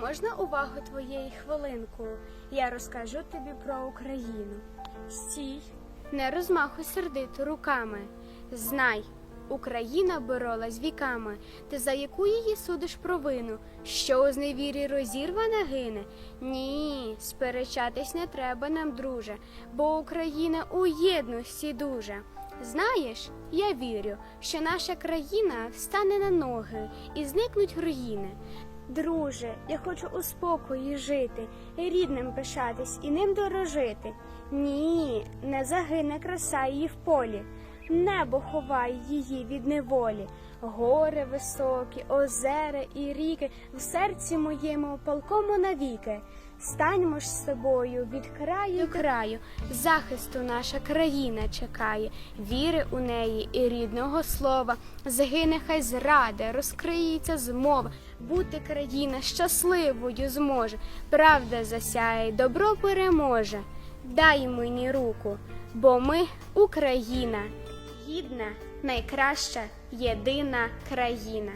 можна увагу твоєї хвилинку? Я розкажу тобі про Україну. Стій, не розмахуй сердито руками. Знай, Україна боролась віками. Ти за яку її судиш провину? Що у зневірі розірвана гине? Ні, сперечатись не треба нам, друже, бо Україна у єдності дуже. Знаєш, я вірю, що наша країна встане на ноги і зникнуть руїни. Друже, я хочу у спокої жити, рідним пишатись і ним дорожити. Ні, не загине краса її в полі, небо ховає її від неволі. Гори високі, озера і ріки в серці моєму полкому навіки. Станьмо ж з собою від краю до краю, захисту наша країна чекає, віри у неї і рідного слова. Згине хай зрада, розкриється змова, бути країна щасливою зможе, правда засяє, добро переможе. Дай мені руку, бо ми Україна, гідна, найкраща, єдина країна.